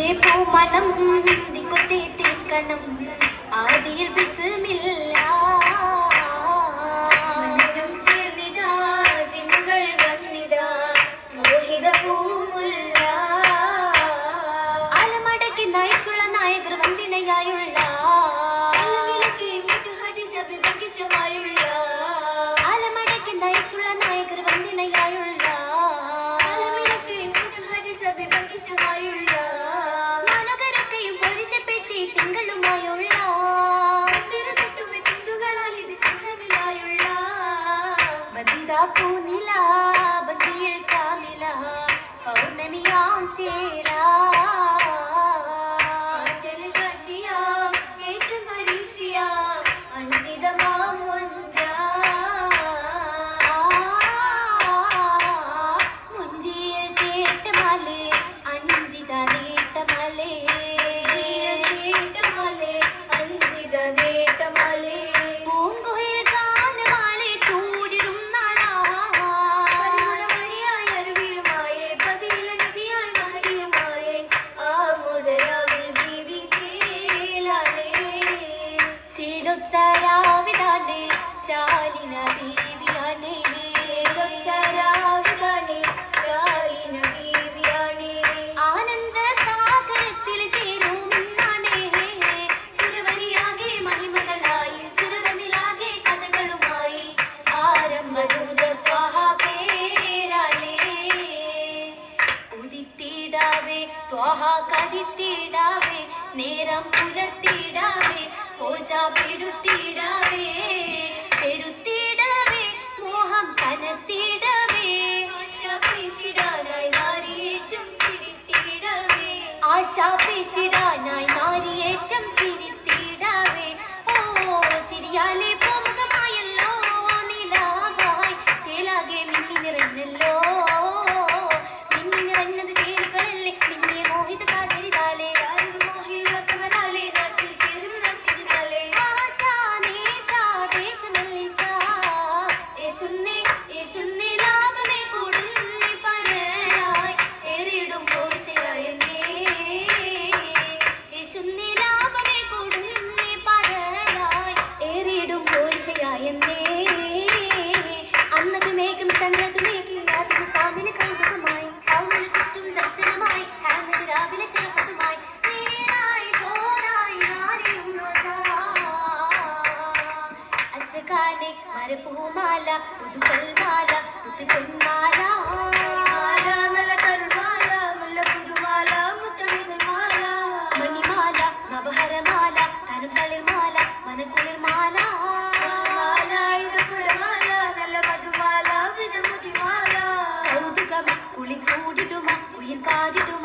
പൂമണം ദിക്കുത്തേ ആദിയിൽ 记。ചേലൊത്തരാവിതാണേ ശാലിന ബീവിയാണേ. ആനന്ദ സാഗരത്തിൽ ചേരുമെന്നാണേ. സുരവരിയാകെ മഹിമകളായി സുരവനിലാകെ കഥകളുമായി. ആരംഭദൂതർ പേരാലേ. ഉദിത്തിടാവേ ത്വാഹ കതിത്തിടാവേ നേരം പുലർത്തിടാവേ പൂജ പെരുത്തിടവേ പെരുത്തിടവേ മോഹം കനത്തിടവേ ആശാ പേശിടാനായി നാരിയേറ്റം ചിരിത്തിടവേ ഓ ചിരിയാലെ. ഹാമിദ് രാവിലെ ശരഫത്തുമായി മരപ്പൂമാല പുതുകൽമാല പുതുപൊന്മാല മണിമാല നവഹരമാല കനകളിർമാല മനക്കുളിർമാല. കുളിച്ചൂടിടുമ ഉയിർ പാടിടുമ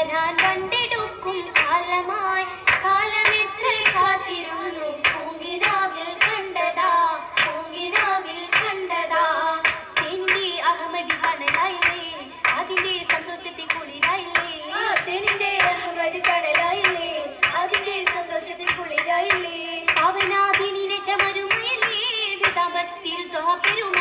തിന്നുകരാൻ വണ്ടെടുക്കും കാലമായി. കാലമെത്ര കാത്തിരുന്നു? പൂങ്കിനാവിൽ കണ്ടതാ പൂങ്കിനാവിൽ കണ്ടതാ. നിന്റെ അഹമ്മദി കടലായില്ലേ? അതിന്റെ സന്തോഷത്തിൽ കുളിരായില്ലേ? സന്തോഷത്തിൽ കുളിരായില്ലേ? അവനാഥിനെ ചമരുമയല്ലേ? വിതാപത്തിരുത്തോ പെരുമ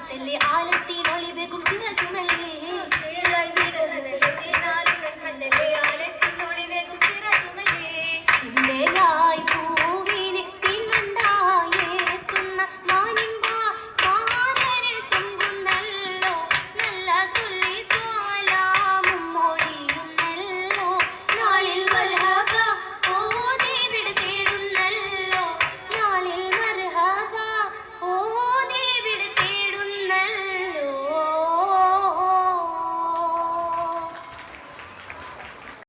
ಆಪತ್ತಲ್ಲಿ ಆಲತ್ತಿ ನೋಳಿಬೇಕು ಸಿಂಹ